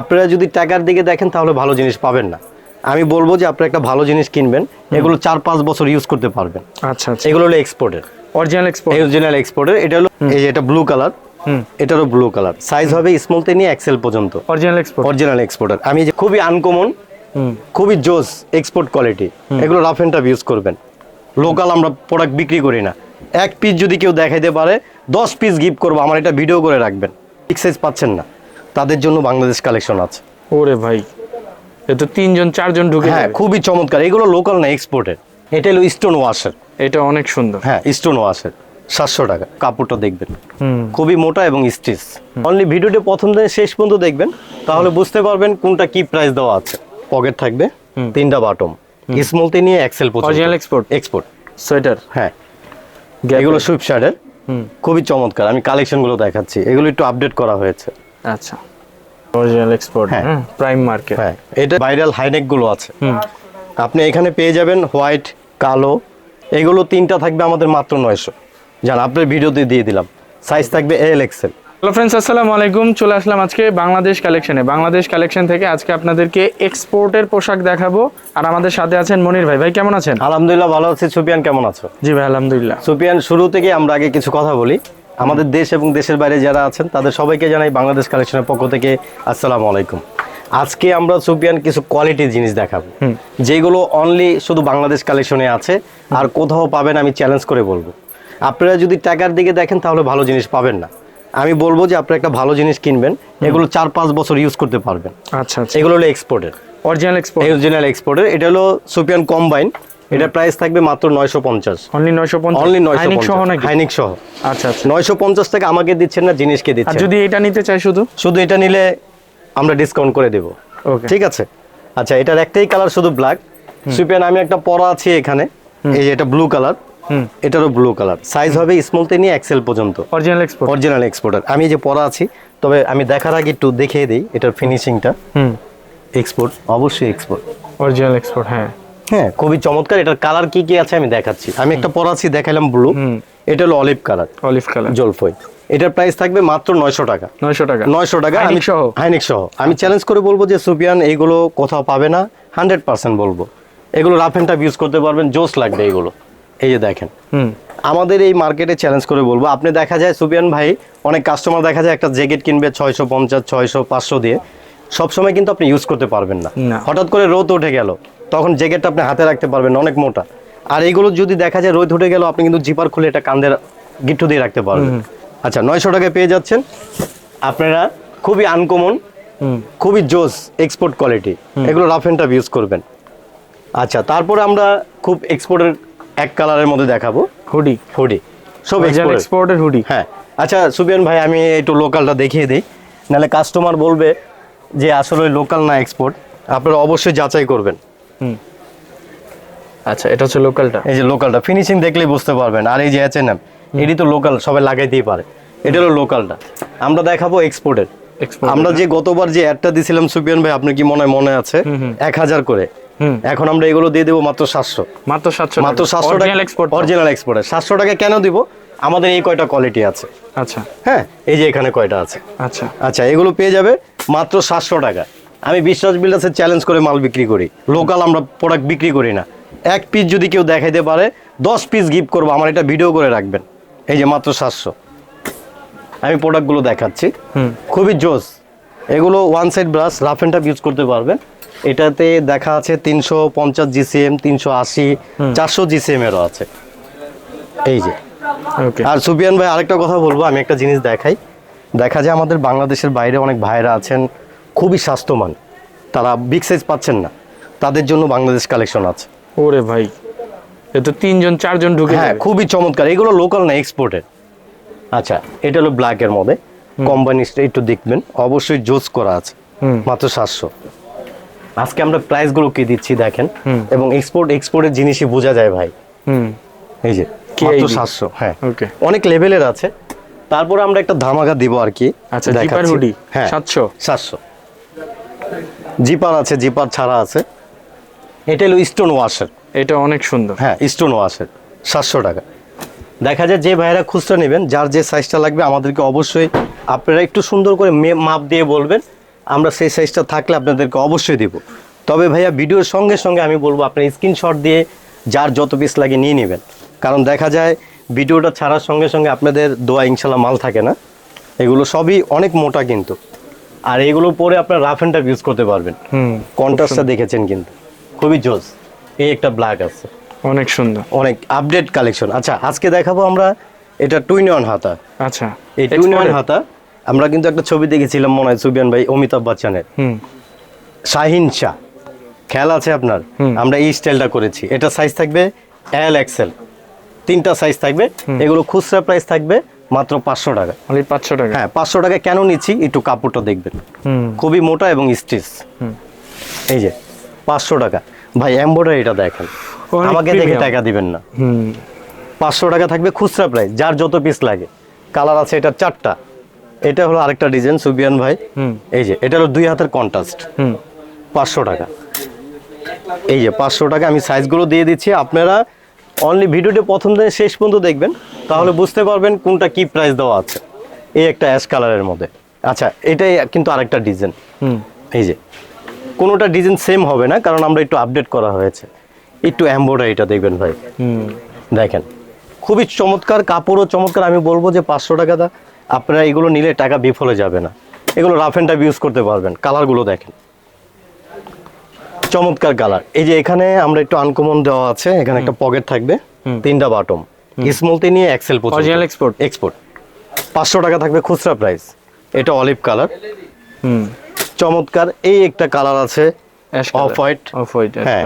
আপনারা যদি টাকার দিকে দেখেন তাহলে ভালো জিনিস পাবেন না। আমি বলব যে আপনি একটা ভালো জিনিস কিনবেন এগুলো চার পাঁচ বছর ইউজ করতে পারবেন। আচ্ছা আচ্ছা। এগুলো হলো এক্সপোর্টের অরিজিনাল এক্সপোর্ট অরিজিনাল এক্সপোর্টের এটা হলো এই যে এটা ব্লু কালার হুম। এটারও ব্লু কালার সাইজ হবে স্মল থেকে নিয়ে এক্সেল পর্যন্ত অরিজিনাল এক্সপোর্ট অরিজিনাল এক্সপোর্টার আমি যে খুবই আনকমন খুবই জোস এক্সপোর্ট কোয়ালিটি এগুলো রাফ অ্যান্ড টাফ ইউজ করবেন। লোকাল আমরা প্রোডাক্ট বিক্রি করি না। এক পিস যদি কেউ দেখাইতে পারে দশ পিস গিফট করব আমার এটা ভিডিও করে রাখবেন। ঠিক সাইজ পাচ্ছেন না। তাদের জন্য বাংলাদেশ কালেকশন আছে। ওরে ভাই এ তো তিনজন চারজন ঢুকে হ্যাঁ খুবই চমৎকার। এগুলো লোকাল না এক্সপোর্টের এটা হলো স্টোন ওয়াশের এটা অনেক সুন্দর। হ্যাঁ স্টোন ওয়াশের সাতশো টাকা। কাপড়টা দেখবেন। খুবই মোটা এবং স্টিচ অনলি ভিডিওটি প্রথম থেকে শেষ পর্যন্ত দেখবেন। তাহলে বুঝতে পারবেন কোনটা কি প্রাইস দেওয়া আছে। পকেট থাকবে তিনটা বাটম স্মলতে নিয়ে XL Original export? Export sweater হ্যাঁ। এগুলো সুইপ শার্টের খুবই চমৎকার। আমি কালেকশনগুলো দেখাচ্ছি। এগুলো একটু আপডেট করা হয়েছে। আচ্ছা। অরিজিনাল এক্সপোর্ট প্রাইম মার্কেট হ্যাঁ এটা ভাইরাল হাইনেকগুলো আছে। আপনি এখানে পেয়ে যাবেন হোয়াইট কালো এগুলো তিনটা থাকবে আমাদের মাত্র নয়শো। জান আপনার ভিডিওতে দিয়ে দিলাম। সাইজ থাকবে এল এক্সেল হ্যালো ফ্রেন্ডস আসসালামু আলাইকুম। চলে আসলাম আজকে বাংলাদেশ কালেকশনে বাংলাদেশ কালেকশন থেকে আজকে আপনাদেরকে এক্সপোর্টের পোশাক দেখাবো। আর আমাদের সাথে আছেন মনির ভাই। ভাই কেমন আছেন? আলহামদুলিল্লাহ ভালো আছি। সুপিয়ান কেমন আছো? জি ভাই আলহামদুলিল্লাহ। সুপিয়ান শুরু থেকে আমরা আগে কিছু কথা বলি। আমাদের দেশ এবং দেশের বাইরে যারা আছেন তাদের সবাইকে জানাই বাংলাদেশ কালেকশনের পক্ষ থেকে আসসালামু আলাইকুম। আজকে আমরা সুপিয়ান কিছু কোয়ালিটির জিনিস দেখাবো। যেগুলো অনলি শুধু বাংলাদেশ কালেকশনে আছে আর কোথাও পাবেন আমি চ্যালেঞ্জ করে বলব। আপনারা যদি টাকার দিকে দেখেন তাহলে ভালো জিনিস পাবেন না। আমি বলব যে আপনি একটা ভালো জিনিস কিনবেন এগুলো চার পাঁচ বছর ইউজ করতে পারবেন। আচ্ছা আচ্ছা। এগুলো হলো এক্সপোর্টের অরিজিনাল এক্সপোর্ট অরিজিনাল এক্সপোর্টের এটা হলো সুপিয়ান কম্বাইন এটা প্রাইস থাকবে মাত্র নয়শো পঞ্চাশ। অনলি নয়শো পঞ্চাশ? অনলি নয়শো হাইনিক সহ নাকি? হাইনিক সহ। আচ্ছা আচ্ছা। নয়শো পঞ্চাশ টাকা আমাকে দিচ্ছেন না জিনিসকে দিচ্ছেন। আর যদি এটা নিতে চাই শুধু? শুধু এটা নিলে আমরা ডিসকাউন্ট করে দেব। ওকে ঠিক আছে? আচ্ছা এটার একটাই কালার শুধু ব্ল্যাক সুপিয়ান আমি একটা পরা আছি এখানে। এই যে এটা ব্লু কালার হুম। এটারও ব্লু কালার সাইজ হবে স্মল থেকে নিয়ে এক্সেল পর্যন্ত। অরিজিনাল এক্সপোর্ট অরিজিনাল এক্সপোর্টার আমি যে পরা আছি তবে আমি দেখার আগে একটু দেখিয়ে দিই এটার ফিনিশিংটা হুম। এক্সপোর্ট অবশ্যই এক্সপোর্ট অরিজিনাল এক্সপোর্ট হ্যাঁ। হ্যাঁ। খুবই চমৎকার। এটার কালার কি কি আছে আমি দেখাচ্ছি। আমি একটা পরা আছি দেখালাম ব্লু এটা হলো অলিভ কালার অলিভ কালার জলফই। এটার প্রাইস থাকবে মাত্র নয়শো টাকা। নয়শো টাকা। নয়শো টাকা আমি সহ? হাইনিক সহ। আমি চ্যালেঞ্জ করে বলব যে সুপিয়ান এইগুলো কোথাও পাবে না। হান্ড্রেড পার্সেন্ট বলব। এগুলো রাফ অ্যান্ড টাফ ইউজ করতে পারবেন জোস লাগবে এগুলো। এই যে দেখেন। আমাদের এই মার্কেটে চ্যালেঞ্জ করে বলব। আপনি দেখা যায় সুপিয়ান ভাই অনেক কাস্টমার দেখা যায় একটা জ্যাকেট কিনবে ছয়শো পঞ্চাশ ছয়শো পাঁচশো দিয়ে। সবসময় কিন্তু আপনি ইউজ করতে পারবেন না। হঠাৎ করে রোদ উঠে গেল। তখন জ্যাকেটটা আপনি হাতে রাখতে পারবেন অনেক মোটা। আর এইগুলো যদি দেখা যায় রোদ উঠে গেল আপনি কিন্তু জিপার খুলে এটা কান্দে গিট্টু দিয়ে রাখতে পারবেন। আচ্ছা নয়শো টাকায় পেয়ে যাচ্ছেন। আপনারা খুবই আনকমন খুবই জোস এক্সপোর্ট কোয়ালিটি এগুলো রাফ অ্যান্ড টাফ ইউজ করবেন। আচ্ছা তারপরে আমরা খুব এক্সপোর্টের এক কালারের মধ্যে দেখাবো। হুডি হুডি সব এক্সপোর্টের হুডি হ্যাঁ। আচ্ছা সুবিয়ান ভাই আমি একটু লোকালটা দেখিয়ে দিই। নাহলে কাস্টমার বলবে যে আসলে লোকাল না এক্সপোর্ট আপনারা অবশ্যই যাচাই করবেন। আচ্ছা এটা হচ্ছে লোকালটা এই যে লোকালটা ফিনিশিং দেখলেই বুঝতে পারবেন। আর এই যে এচ এম এটি তো লোকাল সবাই লাগাইতেই পারে। এটা হলো লোকালটা আমরা দেখাবো এক্সপোর্টের আমরা যে গতবার যে অ্যাডটা দিছিলাম সুপিয়ান ভাই আপনি কি মনে হয় মনে আছে? এক হাজার করে। এখন আমরা এগুলো দিয়ে দেবো মাত্র সাতশো। মাত্র সাতশো মাত্র সাতশো টাকা অরিজিনাল এক্সপোর্ট সাতশো টাকা কেন দিব? আমাদের এই কয়টা কোয়ালিটি আছে। আচ্ছা। হ্যাঁ এই যে এখানে কয়টা আছে। আচ্ছা। আচ্ছা এগুলো পেয়ে যাবে মাত্র সাতশো টাকা। আমি বিশ্বাস বিল্ডার্সে চ্যালেঞ্জ করে মাল বিক্রি করি। লোকাল আমরা প্রোডাক্ট বিক্রি করি না। এক পিস যদি কেউ দেখাইতে পারে দশ পিস গিফট করব আমার এটা ভিডিও করে রাখবেন। এই যে মাত্র সাতশো। আমি প্রোডাক্টগুলো দেখাচ্ছি। খুবই জোস। এগুলো one side brush rough and tough use করতে পারবেন। এটাতে দেখা আছে তিনশো পঞ্চাশ জিসিএম তিনশো আশি চারশো জিসিএম এরও আছে। এই যে। আর সুপিয়ান ভাই আরেকটা কথা বলব আমি একটা জিনিস দেখাই। দেখা যায় আমাদের বাংলাদেশের বাইরে অনেক ভাইরা আছেন খুবই স্বাস্থ্যবান। তারা বিগ সাইজ পাচ্ছেন না। তাদের জন্য বাংলাদেশ কালেকশন আছে। ওরে ভাই এ তো তিনজন চারজন ঢুকে হ্যাঁ খুবই চমৎকার। এগুলো লোকাল না এক্সপোর্টের আচ্ছা এটা হলো ব্ল্যাকের মধ্যে। কোম্পানিটা একটু দেখবেন। অবশ্যই জোস করা আছে। মাত্র সাতশো। আজকে আমরা প্রাইসগুলো কি দিচ্ছি দেখেন। এবং এক্সপোর্ট এক্সপোর্টের জিনিসই বোঝা যায় ভাই। হুম। এই যে মাত্র সাতশো হ্যাঁ। ওকে অনেক লেভেলের আছে। তারপরে আমরা একটা ধামাকা দিব আর কি। আচ্ছা হুডি হ্যাঁ সাতশো। সাতশো। জিপার আছে জিপার ছাড়া আছে। এটা হলো স্টোন ওয়াশের এটা অনেক সুন্দর। হ্যাঁ স্টোন ওয়াশের সাতশো টাকা। দেখা যায় যে ভাইরা খুচরা নেবেন যার যে সাইজটা লাগবে আমাদেরকে অবশ্যই আপনারা একটু সুন্দর করে মাপ দিয়ে বলবেন। আমরা সেই সাইজটা থাকলে আপনাদেরকে অবশ্যই দিব। তবে ভাইয়া ভিডিওর সঙ্গে সঙ্গে আমি বলব আপনার স্ক্রিনশট দিয়ে যার যত পিস লাগে নিয়ে নেবেন। কারণ দেখা যায় ভিডিওটা ছাড়ার সঙ্গে সঙ্গে আপনাদের দোয়া ইনশাল্লাহ মাল থাকে না। এগুলো সবই অনেক মোটা কিন্তু। আর এগুলো পরে আপনার রাফ অ্যান্ড টাফ ইউজ করতে পারবেন। কন্ট্রাস্টটা দেখেছেন কিন্তু। খুবই জোস। এই একটা ব্ল্যাক আছে। অনেক সুন্দর। অনেক আপডেট কালেকশন আচ্ছা আজকে দেখাবো আমরা এটা টুইন অন হাতা। আচ্ছা। এই টুইন অন হাতা আমরা কিন্তু একটা ছবি দেখেছিলাম মনে হয় সুবিয়ান ভাই অমিতাভ বচ্চনের। শাহিন শাহ। খেয়াল আছে আপনার? আমরা এই স্টাইলটা করেছি। এটা সাইজ থাকবে এল এক্সেল তিনটা সাইজ থাকবে। এগুলো খুচরা প্রাইস থাকবে। মাত্র পাঁচশো টাকা অনলি পাঁচশো টাকা হ্যাঁ পাঁচশো টাকা কেন নিচ্ছি? একটু কাপড়টা দেখবেন। খুবই মোটা এবং স্টিচ এই যে পাঁচশো টাকা। ভাই এম্বয়ডারিটা দেখেন। আমাকে দেখে টাকা দিবেন না। হুম। পাঁচশো টাকা থাকবে খুচরা প্রাইস যার যত পিস লাগে। কালার আছে এটা চারটা। এটা হলো আরেকটা ডিজাইন সুবিয়ান ভাই। হুম। এই যে এটা হলো দুই হাতের কন্ট্রাস্ট হুম। পাঁচশো টাকা। এই যে পাঁচশো টাকা আমি সাইজগুলো দিয়ে দিচ্ছি। আপনারা অনলি ভিডিওটি প্রথম থেকে শেষ পর্যন্ত দেখবেন তাহলে বুঝতে পারবেন কোনটা কি প্রাইস দেওয়া আছে। এই একটা অ্যাশ কালারের মধ্যে। আচ্ছা এটাই কিন্তু আরেকটা ডিজাইন হুম। এই যে কোনোটা ডিজাইন সেম হবে না কারণ আমরা একটু আপডেট করা হয়েছে। একটু এম্বয়ডারিটা দেখবেন ভাই। হুম। দেখেন খুবই চমৎকার কাপড়ও চমৎকার। আমি বলব যে পাঁচশো টাকা দা আপনারা এগুলো নিলে টাকা বিফলে যাবে না। এগুলো রাফ অ্যান্ড টাইপ ইউজ করতে পারবেন। কালারগুলো দেখেন। চমৎকার কালার। এই যে এখানে আমরা একটু আনকমন দেওয়া আছে এখানে একটা পকেট থাকবে তিনটা বাটম স্মলতে নিয়ে এক্সেল Original export? এক্সপোর্ট পাঁচশো টাকা থাকবে খুচরা প্রাইস এটা অলিভ কালার হুম। চমৎকার। এই একটা কালার আছে ash off white off white হ্যাঁ।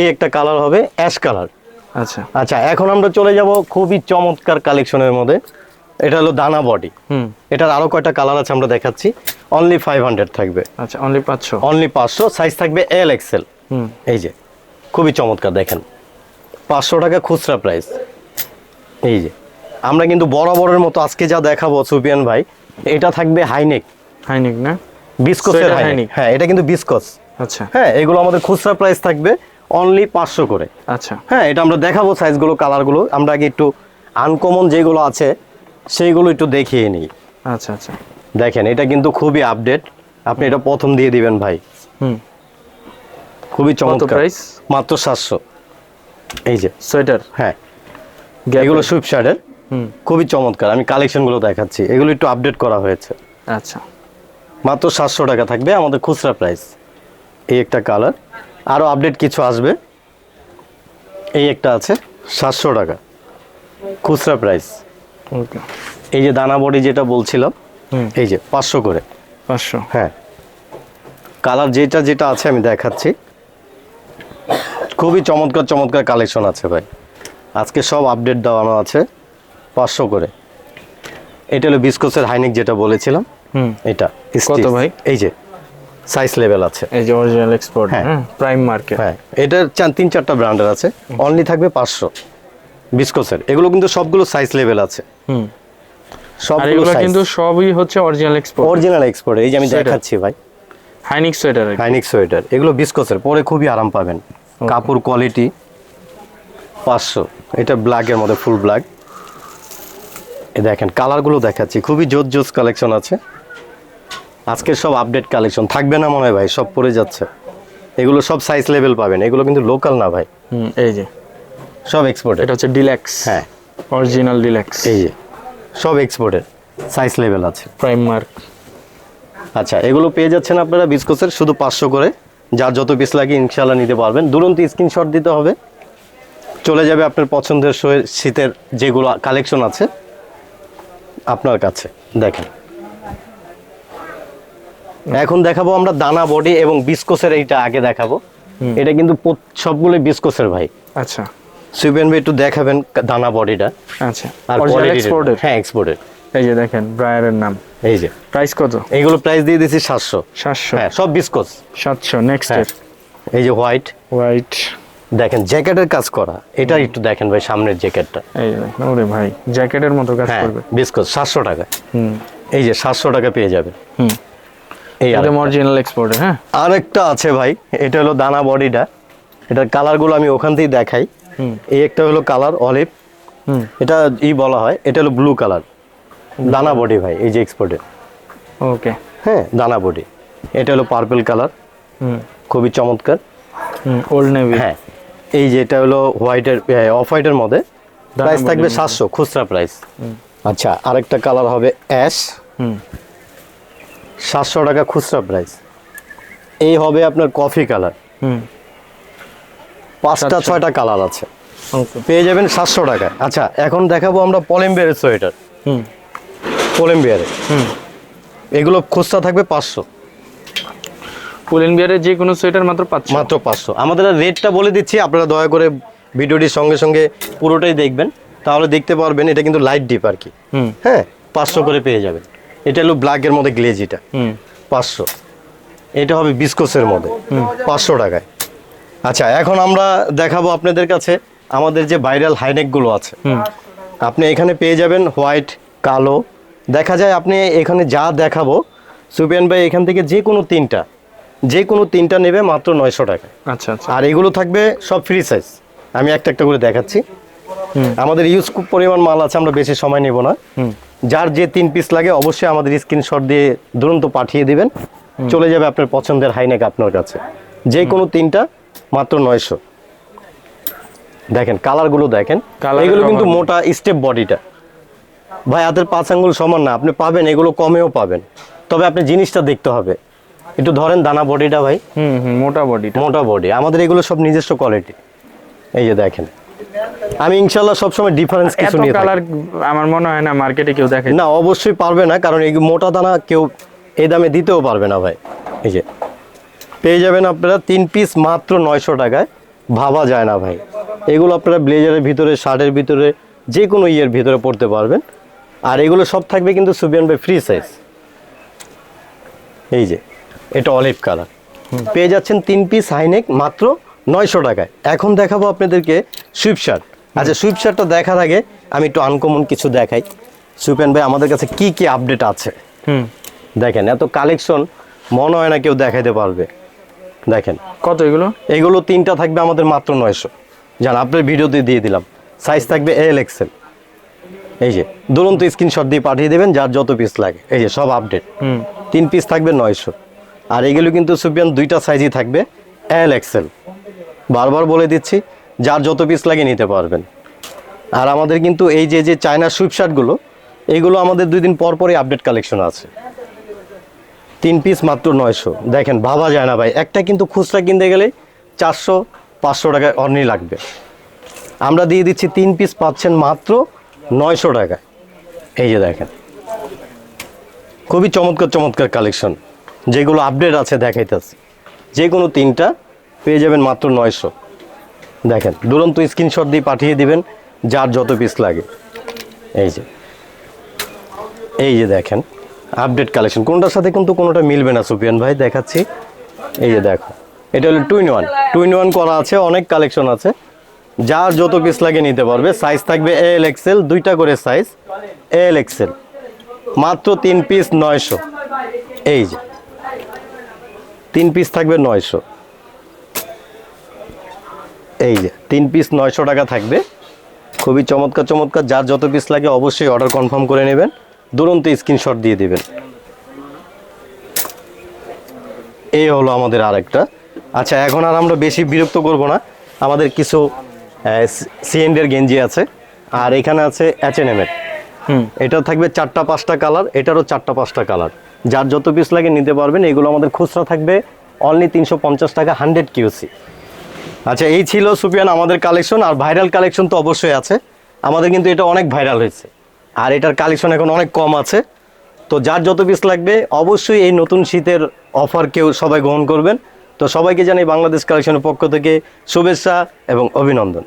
এই একটা কালার হবে অ্যাশ কালার আচ্ছা। আচ্ছা এখন আমরা চলে যাব খুবই চমৎকার কালেকশনের মধ্যে। এটা হলো দানা বডি হুম। এটার আরও কয়টা কালার আছে আমরা দেখাচ্ছি। অনলি ফাইভ হান্ড্রেড থাকবে। আচ্ছা অনলি পাঁচশো। অনলি পাঁচশো। সাইজ থাকবে এল এক্সেল হুম। এই যে খুবই চমৎকার দেখেন। পাঁচশো টাকা খুচরা প্রাইস এই যে আমরা কিন্তু বরাবরের মতো আজকে যা দেখাবো সুপিয়ান ভাই এটা থাকবে হাইনেক হাইনিক না? বিস্কসের হাইনেক হ্যাঁ এটা কিন্তু বিস্কস আচ্ছা। হ্যাঁ এগুলো আমাদের খুচরা প্রাইস থাকবে অনলি পাঁচশো করে। আচ্ছা। হ্যাঁ এটা আমরা দেখাবো সাইজগুলো কালারগুলো আমরা আগে একটু আনকমন যেগুলো আছে সেইগুলো একটু দেখিয়ে নিই। আচ্ছা আচ্ছা। দেখেন এটা কিন্তু খুবই আপডেট আপনি এটা প্রথম দিয়ে দিবেন ভাই। হুম। খুবই চমৎকার। প্রাইস মাত্র সাতশো। এই যে। সোয়েটার? হ্যাঁ। এগুলো সুইপ শার্টের হুম। খুবই চমৎকার। আমি কালেকশনগুলো দেখাচ্ছি। এগুলো একটু আপডেট করা হয়েছে। আচ্ছা। মাত্র সাতশো টাকা থাকবে আমাদের খুচরা প্রাইস এই একটা কালার আরও আপডেট কিছু আসবে। এই একটা আছে সাতশো টাকা। খুচরা প্রাইস এই যে দানা বডি যেটা বলছিলাম এই যে পাঁচশো করে। পাঁচশো। হ্যাঁ। কালার যেটা যেটা আছে আমি দেখাচ্ছি। খুবই চমৎকার চমৎকার কালেকশন আছে ভাই। আজকে সব আপডেট দেওয়ানো আছে পাঁচশো করে। এটা হলো বিস্কোসের হাইনিক যেটা বলেছিলাম। হুম। এটা কত ভাই? এই যে সাইজ লেভেল আছে। এই যে অরিজিনাল এক্সপোর্ট হ্যাঁ। প্রাইম মার্কেট হ্যাঁ এটার তিন চারটা ব্র্যান্ডের আছে। অনলি থাকবে পাঁচশো। বিস্কোসের এগুলো কিন্তু সবগুলো সাইজ লেভেল আছে। হুম। সবগুলো সাইজ কিন্তু সবই হচ্ছে অরিজিনাল এক্সপোর্ট অরিজিনাল এক্সপোর্ট এই যে আমি। দেখাচ্ছি ভাই। হাইনিক সোয়েটার হাইনিক সোয়েটার এগুলো বিস্কসের পরে খুবই আরাম পাবেন। কাপড় কোয়ালিটি পাঁচশো। এটা ব্ল্যাকের মধ্যে ফুল ব্ল্যাক এ দেখেন কালারগুলো দেখাচ্ছি। খুবই জোস জোস কালেকশন আছে। আজকের সব আপডেট কালেকশন থাকবে না মনে হয় ভাই সব পড়ে যাচ্ছে। এগুলো সব সাইজ লেভেল পাবেন। এগুলো কিন্তু লোকাল না ভাই। এই যে। সব এক্সপোর্টেড এটা হচ্ছে ডিলাক্স হ্যাঁ। অরিজিনাল ডিলাক্স এই যে সব এক্সপোর্টের সাইজ লেভেল আছে। প্রাইম মার্ক আচ্ছা এগুলো পেয়ে যাচ্ছেন আপনারা বিস্কোসের শুধু পাঁচশো করে। যার যত পিস লাগে ইনশাল্লাহ নিতে পারবেন। দুরন্ত স্ক্রিনশট দিতে হবে। চলে যাবে আপনার পছন্দের শীতের যেগুলো কালেকশন আছে। আপনার কাছে দেখেন। এখন দেখাবো আমরা দানা বডি এবং বিস্কোসের এইটা আগে দেখাবো। এটা কিন্তু প্রত- সবগুলো বিস্কোসের ভাই। আচ্ছা। সুইবেন ভাই একটু দেখাবেন দানা বডিটা। আচ্ছা। আর অরিজিনাল এক্সপোর্টের হ্যাঁ এক্সপোর্টের এই যে দেখেন ব্রায়ারের নাম। এই যে। প্রাইস কত? এইগুলো প্রাইস দিয়ে দিয়েছি সাতশো। সাতশো। হ্যাঁ সব বিস্কোস সাতশো নেক্সট হ্যাঁ। এই যে হোয়াইট হোয়াইট দেখেন জ্যাকেটের কাজ করা। এটা একটু দেখেন ভাই সামনের জ্যাকেটটা এই ওরে ভাই জ্যাকেটের মতো কাজ হ্যাঁ করবে। বিস্কুট সাতশো টাকা। হুম। এই যে সাতশো টাকা পেয়ে যাবে। হুম। এই একদম আরেকটা। অরিজিনাল এক্সপোর্টের হ্যাঁ? আরেকটা আছে ভাই এটা হলো দানা বডিটা। এটার কালারগুলো আমি ওখান থেকেই দেখাই। এই একটা হলো কালার অলিভ। এটা ই বলা হয় এটা হলো ব্লু কালার। দানা বডি ভাই এই যে এক্সপোর্টের ওকে। হ্যাঁ দানা বডি। এটা হলো পার্পল কালার। হুম। খুবই চমৎকার। হুম ওল্ড নেভি হ্যাঁ এই যে এটা হলো হোয়াইটের অফ হোয়াইটের মধ্যে। প্রাইস থাকবে সাতশো খুচরা প্রাইস আচ্ছা আরেকটা কালার হবে অ্যাশ হুম। সাতশো টাকা খুচরা প্রাইস এই হবে আপনার কফি কালার। হুম। পাঁচটা ছয়টা কালার আছে। পেয়ে যাবেন সাতশো টাকায় আচ্ছা এখন দেখাবো আমরা পলেম্বিয়ারের সোয়েটার। হুম। পলেম্বিয়ারে হুম। এগুলো খুচরা থাকবে পাঁচশো। পুলেন বিয়ারের যে কোনো সোয়েটার মাত্র পাচ্ছেন মাত্র পাঁচশো। আমাদের রেটটা বলে দিচ্ছি আপনারা দয়া করে ভিডিওটির সঙ্গে সঙ্গে পুরোটাই দেখবেন। তাহলে দেখতে পারবেন এটা কিন্তু লাইট ডিপ আর কি। হুম। হ্যাঁ পাঁচশো করে পেয়ে যাবেন। এটা হলো ব্ল্যাকের মধ্যে গ্লেজ এটা হুম। পাঁচশো। এটা হবে বিস্কোসের মধ্যে। পাঁচশো টাকায়। আচ্ছা এখন আমরা দেখাবো আপনাদের কাছে আমাদের যে ভাইরাল হাইনেকগুলো আছে। আপনি এখানে পেয়ে যাবেন হোয়াইট কালো। দেখা যায় আপনি এখানে যা দেখাবো সুপিয়ান ভাই এখান থেকে যে কোনো তিনটা যে কোনো তিনটা নেবে মাত্র নয়শো টাকা। আচ্ছা আচ্ছা। আর এগুলো থাকবে সব ফ্রি সাইজ আমি একটা একটা করে দেখাচ্ছি। আমাদের ইউজ খুব পরিমাণ মাল আছে আমরা বেশি সময় নেব না। যার যে তিন পিস লাগে অবশ্যই আমাদের স্ক্রিনশট দিয়ে দুরন্ত পাঠিয়ে দিবেন। চলে যাবে আপনার পছন্দের হাইনেক আপনার কাছে। যে কোনো তিনটা মাত্র নয়শো। দেখেন কালারগুলো দেখেন। এগুলো কিন্তু মোটা স্টেপ বডিটা। ভাই হাতের পাঁচ আঙ্গুল সমান না আপনি পাবেন এগুলো কমেও পাবেন। তবে আপনি জিনিসটা দেখতে হবে। একটু ধরেন দানা বডিটা ভাই। হুম হুম মোটা বডিটা। মোটা বডি আমাদের এগুলো সব নিজস্ব কোয়ালিটি এই যে দেখেন। আমি ইনশাল্লাহ সবসময় ডিফারেন্স কিছু নিয়ে কালার আমার মনে হয় না মার্কেটে কেউ দেখে। না অবশ্যই পারবে না কারণ এই মোটা দানা কেউ এই দামে দিতেও পারবে না ভাই। এই যে পেয়ে যাবেন আপনারা তিন পিস মাত্র নয়শো টাকায়। ভাবা যায় না ভাই। এগুলো আপনারা ব্লেজারের ভিতরে শার্টের ভিতরে যে কোনো ইয়ের ভিতরে পড়তে পারবেন। আর এগুলো সব থাকবে কিন্তু সুবিয়ান ভাই ফ্রি সাইজ এই যে এটা অলিভ কালার পেয়ে যাচ্ছেন তিন পিস হাইনেক মাত্র নয়শো টাকায়। এখন দেখাবো আপনাদেরকে সুইপ শার্ট আচ্ছা সুইপ শার্টটা দেখার আগে আমি একটু আনকমন কিছু দেখাই। সুপেন ভাই আমাদের কাছে কি কি আপডেট আছে? হুম। দেখেন এত কালেকশন মনে হয় না কেউ দেখাইতে পারবে। দেখেন। কত এগুলো? এগুলো তিনটা থাকবে আমাদের মাত্র নয়শো। জান আপনার ভিডিওতে দিয়ে দিলাম। সাইজ থাকবে এল এক্সেল এই যে দুরন্ত স্ক্রিনশট দিয়ে পাঠিয়ে দেবেন যার যত পিস লাগে। এই যে সব আপডেট হুম। তিন পিস থাকবে নয়শো। আর এগুলো কিন্তু সুপিয়ান দুইটা সাইজই থাকবে এল এক্সেল বারবার বলে দিচ্ছি যার যত পিস লাগে নিতে পারবেন। আর আমাদের কিন্তু এই যে যে চায়না সুইপশার্টগুলো এইগুলো আমাদের দুই দিন পর পরই আপডেট কালেকশন আছে। তিন পিস মাত্র নয়শো। দেখেন, ভাবা যায় না ভাই। একটা কিন্তু খুচরা কিনতে গেলে চারশো, পাঁচশো টাকা অর্নি লাগবে। আমরা দিয়ে দিচ্ছি তিন পিস পাচ্ছেন মাত্র নয়শো টাকা এই যে দেখেন। খুবই চমৎকার চমৎকার কালেকশন যেগুলো আপডেট আছে, দেখাইতেছি। যে কোনো তিনটা পেয়ে যাবেন মাত্র নয়শো। দেখেন, দুরন্ত স্ক্রিনশট দিয়ে পাঠিয়ে দিবেন, যার যত পিস লাগে। এই যে। এই যে দেখেন। Update collection. কোনটার সাথে কিন্তু কোনোটা মিলবে না সুপিয়ান ভাই, দেখাচ্ছি। এই যে দেখো, এটা হলো টুইন ওয়ান টুইন ওয়ান করা আছে, অনেক কালেকশন আছে। যার যত পিস লাগে নিতে পারবে সাইজ থাকবে এল এক্সেল দুইটা করে সাইজ এল এক্সেল মাত্র তিন পিস নয়শো। এই যে, তিন পিস থাকবে নয়শো। এই যে, তিন পিস নয়শো টাকা থাকবে। খুবই চমৎকার চমৎকার। যার যত পিস লাগে অবশ্যই অর্ডার কনফার্ম করে নেবেন। দুরন্ত স্ক্রিনশট দিয়ে দিবেন। এই হলো আমাদের আরেকটা। আচ্ছা এখন আর আমরা বেশি বিরক্ত করব না। আমাদের কিছু সিএনডের গেঞ্জি আছে আর এখানে আছে এইচ এন হুম। এটা থাকবে চারটা পাঁচটা কালার এটারও চারটা পাঁচটা কালার। যার যত পিস লাগে নিতে পারবেন এগুলো আমাদের খুচরা থাকবে অনলি তিনশো পঞ্চাশ টাকা হান্ড্রেড কিউসি আচ্ছা এই ছিল সুপিয়ান আমাদের কালেকশন আর ভাইরাল কালেকশন তো অবশ্যই আছে। আমাদের কিন্তু এটা অনেক ভাইরাল হয়েছে। আর এটার কালেকশন এখন অনেক কম আছে। তো যার যত পিস লাগবে, অবশ্যই এই নতুন শীতের অফার কেউ সবাই গ্রহণ করবেন। তো সবাইকে জানাই বাংলাদেশ কালেকশনের পক্ষ থেকে শুভেচ্ছা এবং অভিনন্দন।